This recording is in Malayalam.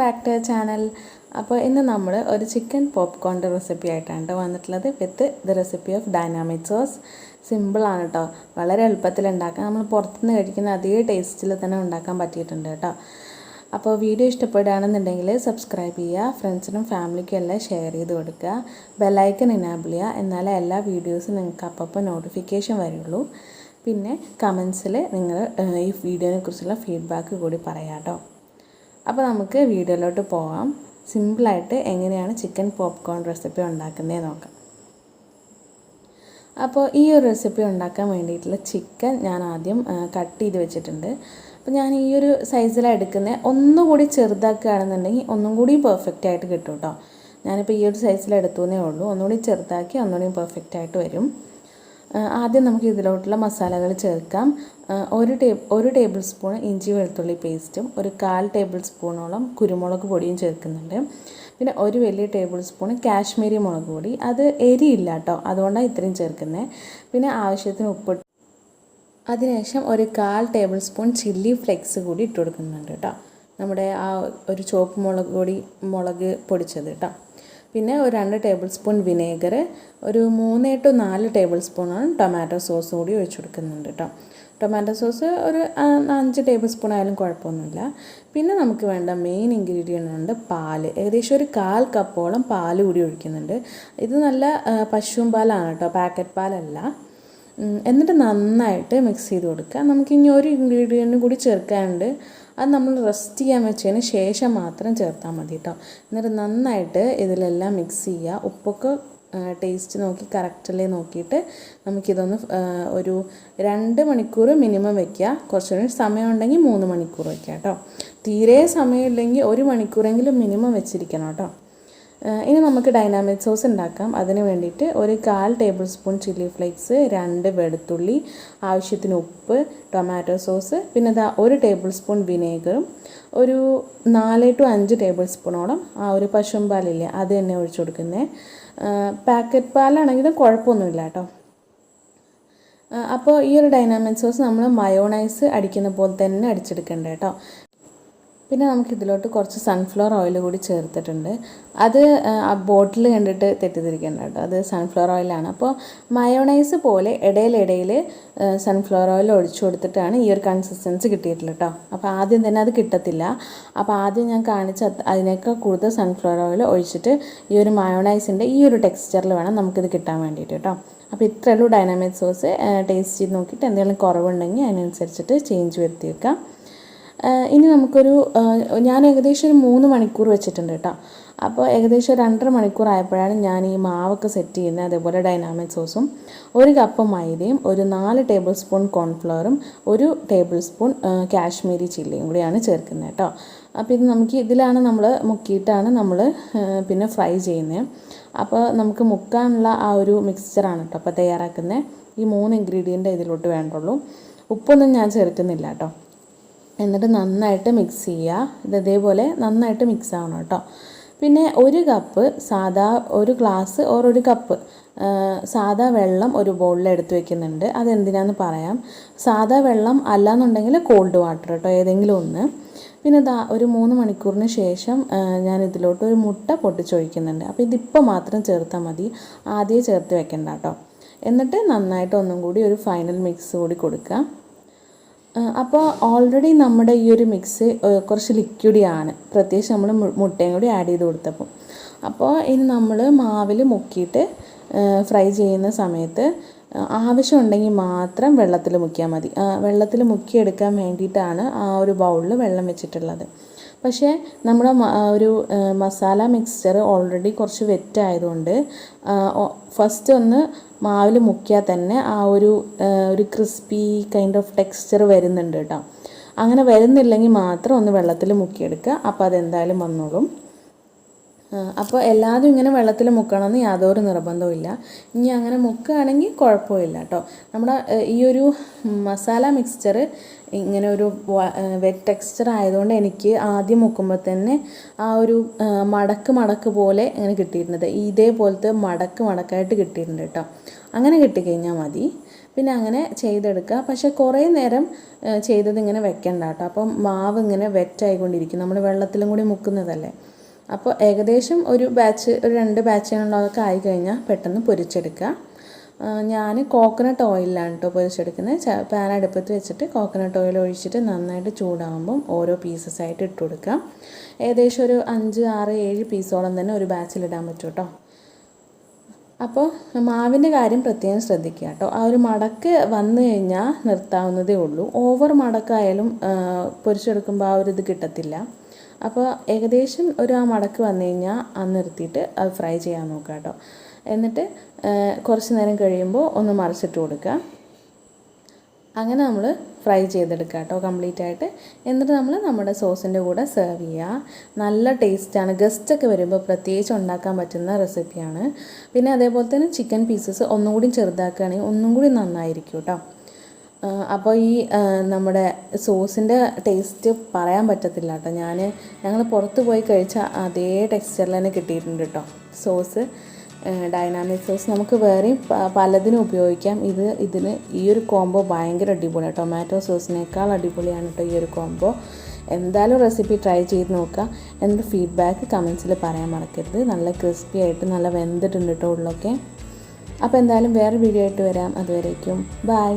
ബാക്ക് ടു ചാനൽ അപ്പോൾ ഇന്ന് നമ്മൾ ഒരു ചിക്കൻ പോപ്കോണിന്റെ റെസിപ്പി ആയിട്ടാണ് ട്ടോ വന്നിട്ടുള്ളത് with the recipe of dynamic sauce സിമ്പിളാണ് കേട്ടോ വളരെ എളുപ്പത്തിൽ ഉണ്ടാക്കാം നമ്മൾ പുറത്തുനിന്ന് കഴിക്കുന്ന അതേ ടേസ്റ്റിൽ തന്നെ ഉണ്ടാക്കാൻ പറ്റിയിട്ടുണ്ട് കേട്ടോ അപ്പോൾ വീഡിയോ ഇഷ്ടപ്പെടുകയാണെന്നുണ്ടെങ്കിൽ സബ്സ്ക്രൈബ് ചെയ്യുക ഫ്രണ്ട്സിനും ഫാമിലിക്കും എല്ലാം ഷെയർ ചെയ്ത് കൊടുക്കുക ബെല്ലൈക്കൺ ഇനാബിൾ ചെയ്യുക എന്നാലേ എല്ലാ വീഡിയോസും നിങ്ങൾക്ക് അപ്പപ്പോൾ നോട്ടിഫിക്കേഷൻ വരുള്ളൂ. പിന്നെ കമൻസിൽ നിങ്ങൾ ഈ വീഡിയോനെക്കുറിച്ചുള്ള ഫീഡ്ബാക്ക് കൂടി പറയാം കേട്ടോ അപ്പോൾ നമുക്ക് വീഡിയോയിലോട്ട് പോകാം സിമ്പിളായിട്ട് എങ്ങനെയാണ് ചിക്കൻ പോപ്കോൺ റെസിപ്പി ഉണ്ടാക്കുന്നത് നോക്കാം. അപ്പോൾ ഈ ഒരു റെസിപ്പി ഉണ്ടാക്കാൻ വേണ്ടിയിട്ടുള്ള ചിക്കൻ ഞാൻ ആദ്യം കട്ട് ചെയ്ത് വെച്ചിട്ടുണ്ട്. അപ്പോൾ ഞാൻ ഈ ഒരു സൈസിലാണ് എടുക്കുന്നത് ഒന്നുകൂടി ചെറുതാക്കുകയാണെന്നുണ്ടെങ്കിൽ ഒന്നും കൂടി പെർഫെക്റ്റ് ആയിട്ട് കിട്ടും കേട്ടോ ഞാനിപ്പോൾ ഈ ഒരു എന്നേ ഉള്ളൂ. ഒന്നുകൂടി ചെറുതാക്കി ഒന്നുകൂടി പെർഫെക്റ്റ് ആയിട്ട് വരും. ആദ്യം നമുക്ക് ഇതിലോട്ടുള്ള മസാലകൾ ചേർക്കാം. ഒരു ടേ ഒരു ടേബിൾ സ്പൂൺ ഇഞ്ചി വെളുത്തുള്ളി പേസ്റ്റും ഒരു കാൽ ടേബിൾ സ്പൂണോളം കുരുമുളക് പൊടിയും ചേർക്കുന്നുണ്ട്. പിന്നെ ഒരു വലിയ ടേബിൾ സ്പൂൺ കാശ്മീരി മുളക് പൊടി. അത് എരിയില്ല കേട്ടോ അതുകൊണ്ടാണ് ഇത്രയും ചേർക്കുന്നത് പിന്നെ ആവശ്യത്തിന് ഉപ്പ് അതിനുശേഷം ഒരു കാൽ ടേബിൾ സ്പൂൺ ചില്ലി ഫ്ലെക്സ് കൂടി ഇട്ട് കൊടുക്കുന്നുണ്ട് കേട്ടോ നമ്മുടെ ആ ഒരു ചുവപ്പ് മുളക് പൊടി മുളക് പൊടിച്ചത് കേട്ടോ പിന്നെ ഒരു രണ്ട് ടേബിൾ സ്പൂൺ വിനേഗർ ഒരു മൂന്ന് ടു നാല് ടേബിൾ സ്പൂണാണ് ടൊമാറ്റോ സോസ് കൂടി ഒഴിച്ചു കൊടുക്കുന്നുണ്ട് കേട്ടോ ടൊമാറ്റോ സോസ് ഒരു അഞ്ച് ടേബിൾ സ്പൂൺ ആയാലും കുഴപ്പമൊന്നുമില്ല. പിന്നെ നമുക്ക് വേണ്ട മെയിൻ ഇൻഗ്രീഡിയന്റ് ഉണ്ട് പാൽ. ഏകദേശം ഒരു കാൽ കപ്പോളം പാൽ കൂടി ഒഴിക്കുന്നുണ്ട്. ഇത് നല്ല പശുവും പാലാണ് കേട്ടോ പാക്കറ്റ് പാലല്ല. എന്നിട്ട് നന്നായിട്ട് മിക്സ് ചെയ്ത് കൊടുക്കുക. നമുക്കിനി ഒരു ഇൻഗ്രീഡിയന്റും കൂടി ചേർക്കാനുണ്ട്. അത് നമ്മൾ റെസ്റ്റ് ചെയ്യാൻ വെച്ചതിന് ശേഷം മാത്രം ചേർത്താൽ മതി കേട്ടോ. എന്നിട്ട് നന്നായിട്ട് ഇതിലെല്ലാം മിക്സ് ചെയ്യുക. ഉപ്പൊക്കെ ടേസ്റ്റ് നോക്കി കറക്റ്റല്ലേ നോക്കിയിട്ട് നമുക്കിതൊന്ന് ഒരു രണ്ട് മണിക്കൂർ മിനിമം വെക്കുക. കുറച്ചുകൂടി സമയമുണ്ടെങ്കിൽ മൂന്ന് മണിക്കൂർ വയ്ക്കുക കേട്ടോ. തീരെ സമയമില്ലെങ്കിൽ ഒരു മണിക്കൂറെങ്കിലും മിനിമം വെച്ചിരിക്കണം കേട്ടോ. ഇനി നമുക്ക് ഡൈനാമിക് സോസ് ഉണ്ടാക്കാം. അതിന് വേണ്ടിയിട്ട് ഒരു കാൽ ടേബിൾ സ്പൂൺ ചില്ലി ഫ്ലേക്സ് രണ്ട് വെളുത്തുള്ളി ആവശ്യത്തിന് ഉപ്പ് ടൊമാറ്റോ സോസ് പിന്നെ ഇതാ ഒരു ടേബിൾ സ്പൂൺ വിനേഗറും ഒരു നാല് ടു അഞ്ച് ടേബിൾ സ്പൂണോളം ആ ഒരു പശുവും പാലില്ലേ അത് തന്നെ ഒഴിച്ചു കൊടുക്കുന്നത് പാക്കറ്റ് പാലാണെങ്കിലും കുഴപ്പമൊന്നുമില്ല കേട്ടോ. അപ്പോൾ ഈ ഒരു ഡൈനാമിക് സോസ് നമ്മൾ മയോണൈസ് അടിക്കുന്ന പോലെ തന്നെ അടിച്ചെടുക്കേണ്ട കേട്ടോ. പിന്നെ നമുക്ക് ഇതിലോട്ട് കുറച്ച് സൺഫ്ലവർ ഓയിൽ കൂടി ചേർത്തിട്ടുണ്ട്. അത് ആ ബോട്ടിൽ കണ്ടിട്ട് തെറ്റിദ്ധരിക്കേണ്ട കേട്ടോ. അത് സൺഫ്ലവർ ഓയിലാണ് അപ്പോൾ മയോണൈസ് പോലെ ഇടയിലിടയിൽ സൺഫ്ലവർ ഓയിൽ ഒഴിച്ചു കൊടുത്തിട്ടാണ് ഈ ഒരു കൺസിസ്റ്റൻസി കിട്ടിയിട്ടുള്ളത് കേട്ടോ. അപ്പോൾ ആദ്യം തന്നെ അത് കിട്ടത്തില്ല. അപ്പോൾ ആദ്യം ഞാൻ കാണിച്ച അതിനേക്കാൾ കൂടുതൽ സൺഫ്ലവർ ഓയിൽ ഒഴിച്ചിട്ട് ഈ ഒരു മയോണൈസിന്റെ ഈ ഒരു ടെക്സ്ചറിൽ വേണം നമുക്കിത് കിട്ടാൻ വേണ്ടിയിട്ട് കേട്ടോ. അപ്പോൾ ഇത്രയുള്ളൂ ഡൈനാമിക് സോസ് ടേസ്റ്റ് ചെയ്ത് നോക്കിയിട്ട് എന്തെങ്കിലും കുറവുണ്ടെങ്കിൽ അതിനനുസരിച്ചിട്ട് ചേഞ്ച് വരുത്തി വെക്കാം ഇനി നമുക്കൊരു ഞാൻ ഏകദേശം ഒരു മൂന്ന് മണിക്കൂർ വെച്ചിട്ടുണ്ട് കേട്ടോ. അപ്പോൾ ഏകദേശം രണ്ടര മണിക്കൂർ ആയപ്പോഴാണ് ഞാൻ ഈ മാവൊക്കെ സെറ്റ് ചെയ്യുന്നത് അതേപോലെ ഡൈനാമിക് സോസും ഒരു കപ്പ് മൈദയും ഒരു നാല് ടേബിൾ സ്പൂൺ കോൺഫ്ലവറും ഒരു ടേബിൾ സ്പൂൺ കാശ്മീരി ചില്ലിയും കൂടിയാണ് ചേർക്കുന്നത് കേട്ടോ. അപ്പോൾ ഇത് നമുക്ക് ഇതിലാണ് നമ്മൾ മുക്കിയിട്ടാണ് നമ്മൾ പിന്നെ ഫ്രൈ ചെയ്യുന്നത്. അപ്പോൾ നമുക്ക് മുക്കാനുള്ള ആ ഒരു മിക്സ്ചറാണ് കേട്ടോ അപ്പോൾ തയ്യാറാക്കുന്നത്. ഈ മൂന്ന് ഇൻഗ്രീഡിയന്റ് ഇതിലോട്ട് വേണ്ടുള്ളൂ. ഉപ്പൊന്നും ഞാൻ ചേർക്കുന്നില്ല കേട്ടോ. എന്നിട്ട് നന്നായിട്ട് മിക്സ് ചെയ്യുക. ഇത് ഇതേപോലെ നന്നായിട്ട് മിക്സ് ആവണം കേട്ടോ. പിന്നെ ഒരു കപ്പ് സാദാ ഒരു ഗ്ലാസ് ഓർ ഒരു കപ്പ് സാദാ വെള്ളം ഒരു ബൗളിൽ എടുത്തു വെക്കുന്നുണ്ട്. അതെന്തിനാന്ന് പറയാം. സാദാ വെള്ളം അല്ലാന്നുണ്ടെങ്കിൽ കോൾഡ് വാട്ടർ കേട്ടോ ഏതെങ്കിലും ഒന്ന്. പിന്നെ ദാ ഒരു മൂന്ന് മണിക്കൂറിന് ശേഷം ഞാൻ ഇതിലോട്ട് ഒരു മുട്ട പൊട്ടിച്ചൊഴിക്കുന്നുണ്ട് അപ്പോൾ ഇതിപ്പോൾ മാത്രം ചേർത്താൽ മതി. ആദ്യമേ ചേർത്ത് വെക്കണ്ട കേട്ടോ. എന്നിട്ട് നന്നായിട്ട് ഒന്നും കൂടി ഒരു ഫൈനൽ മിക്സ് കൂടി കൊടുക്കുക. അപ്പോൾ ഓൾറെഡി നമ്മുടെ ഈ ഒരു മിക്സ് കുറച്ച് ലിക്വിഡിയാണ് പ്രത്യേകിച്ച് നമ്മൾ മുട്ടയും കൂടി ആഡ് ചെയ്ത് കൊടുത്തപ്പോൾ അപ്പോൾ ഇനി നമ്മൾ മാവിൽ മുക്കിയിട്ട് ഫ്രൈ ചെയ്യുന്ന സമയത്ത് ആവശ്യമുണ്ടെങ്കിൽ മാത്രം വെള്ളത്തിൽ മുക്കിയാൽ മതി. വെള്ളത്തിൽ മുക്കിയെടുക്കാൻ വേണ്ടിയിട്ടാണ് ആ ഒരു ബൗളിൽ വെള്ളം വെച്ചിട്ടുള്ളത്. പക്ഷേ നമ്മുടെ ഒരു മസാല മിക്സ്ചർ ഓൾറെഡി കുറച്ച് വെറ്റ് ആയതുകൊണ്ട് ഫസ്റ്റ് ഒന്ന് മാവിൽ മുക്കിയാൽ തന്നെ ആ ഒരു ഒരു ക്രിസ്പി കൈൻഡ് ഓഫ് ടെക്സ്ചർ വരുന്നുണ്ട് കേട്ടോ അങ്ങനെ വരുന്നില്ലെങ്കിൽ മാത്രം ഒന്ന് വെള്ളത്തിൽ മുക്കിയെടുക്കുക. അപ്പോൾ അതെന്തായാലും വന്നോളും. അപ്പോൾ എല്ലാതും ഇങ്ങനെ വെള്ളത്തിൽ മുക്കണമെന്ന് യാതൊരു നിർബന്ധവും ഇല്ല. ഇനി അങ്ങനെ മുക്കുകയാണെങ്കിൽ കുഴപ്പമില്ല കേട്ടോ. നമ്മുടെ ഈ ഒരു മസാല മിക്സ്ചർ ഇങ്ങനെ ഒരു വെറ്റ് ടെക്സ്ചർ ആയതുകൊണ്ട് എനിക്ക് ആദ്യം മുക്കുമ്പോൾ തന്നെ ആ ഒരു മടക്ക് മടക്ക് പോലെ ഇങ്ങനെ കിട്ടിയിട്ടുണ്ട്. ഇതേപോലത്തെ മടക്ക് മടക്കായിട്ട് കിട്ടിയിട്ടുണ്ട് കേട്ടോ. അങ്ങനെ കിട്ടിക്കഴിഞ്ഞാൽ മതി. പിന്നെ അങ്ങനെ ചെയ്തെടുക്കുക. പക്ഷേ കുറേ നേരം ചെയ്തത് ഇങ്ങനെ വെക്കണ്ട കേട്ടോ. അപ്പം മാവ് ഇങ്ങനെ വെറ്റായിക്കൊണ്ടിരിക്കും നമ്മൾ വെള്ളത്തിലും കൂടി മുക്കുന്നതല്ലേ? അപ്പോൾ ഏകദേശം ഒരു ബാച്ച് ഒരു രണ്ട് ബാച്ചുകളിലൊക്കെ ആയി കഴിഞ്ഞാൽ പെട്ടെന്ന് പൊരിച്ചെടുക്കുക. ഞാൻ കോക്കനട്ട് ഓയിലാണ് കേട്ടോ പൊരിച്ചെടുക്കുന്നത്. പാൻ അടുപ്പത്ത് വെച്ചിട്ട് കോക്കനട്ട് ഓയിൽ ഒഴിച്ചിട്ട് നന്നായിട്ട് ചൂടാകുമ്പം ഓരോ പീസസ് ആയിട്ട് ഇട്ട് കൊടുക്കാം ഏകദേശം ഒരു അഞ്ച് ആറ് ഏഴ് പീസോളം തന്നെ ഒരു ബാച്ചിലിടാൻ പറ്റും കേട്ടോ അപ്പോൾ മാവിന്റെ കാര്യം പ്രത്യേകം ശ്രദ്ധിക്കുക കേട്ടോ ആ ഒരു മടക്ക് വന്നു കഴിഞ്ഞാൽ നിർത്താവുന്നതേ ഉള്ളൂ. ഓവർ മടക്കായാലും പൊരിച്ചെടുക്കുമ്പോൾ ആ ഒരു ഇത് കിട്ടത്തില്ല. അപ്പോൾ ഏകദേശം ഒരു ആ മടക്ക് വന്നു കഴിഞ്ഞാൽ അന്ന് നിർത്തിയിട്ട് അത് ഫ്രൈ ചെയ്യാൻ നോക്കുക കേട്ടോ. എന്നിട്ട് കുറച്ച് നേരം കഴിയുമ്പോൾ ഒന്ന് മറിച്ചിട്ട് കൊടുക്കുക. അങ്ങനെ നമ്മൾ ഫ്രൈ ചെയ്തെടുക്കുക കേട്ടോ കംപ്ലീറ്റ് ആയിട്ട്. എന്നിട്ട് നമ്മൾ നമ്മുടെ സോസിന്റെ കൂടെ സെർവ് ചെയ്യുക. നല്ല ടേസ്റ്റാണ് ഗസ്റ്റൊക്കെ വരുമ്പോൾ പ്രത്യേകിച്ച് ഉണ്ടാക്കാൻ പറ്റുന്ന റെസിപ്പിയാണ് പിന്നെ അതേപോലെ തന്നെ ചിക്കൻ പീസസ് ഒന്നും കൂടി ചെറുതാക്കുകയാണെങ്കിൽ ഒന്നും കൂടി നന്നായിരിക്കും കേട്ടോ. അപ്പോൾ ഈ നമ്മുടെ സോസിന്റെ ടേസ്റ്റ് പറയാൻ പറ്റത്തില്ല കേട്ടോ ഞാൻ ഞങ്ങൾ പുറത്ത് പോയി കഴിച്ച അതേ ടെക്സ്ചറിൽ തന്നെ കിട്ടിയിട്ടുണ്ട് കേട്ടോ സോസ് ഡൈനാമിക് സോസ് നമുക്ക് വേറെയും പലതിനും ഉപയോഗിക്കാം. ഇത് ഇതിന് ഈ ഒരു കോംബോ ഭയങ്കര അടിപൊളിയാണ് ടൊമാറ്റോ സോസിനേക്കാൾ അടിപൊളിയാണ് കേട്ടോ ഈ ഒരു കോംബോ എന്തായാലും റെസിപ്പി ട്രൈ ചെയ്ത് നോക്കുക എന്നിട്ട് ഫീഡ്ബാക്ക് കമൻസിൽ പറയാൻ മറക്കരുത്. നല്ല ക്രിസ്പി ആയിട്ട് നല്ല വെന്തിട്ടുണ്ട് കേട്ടോ ഉള്ളൊക്കെ. അപ്പോൾ എന്തായാലും വേറെ വീഡിയോ ആയിട്ട് വരാം. അതുവരേക്കും. ബൈ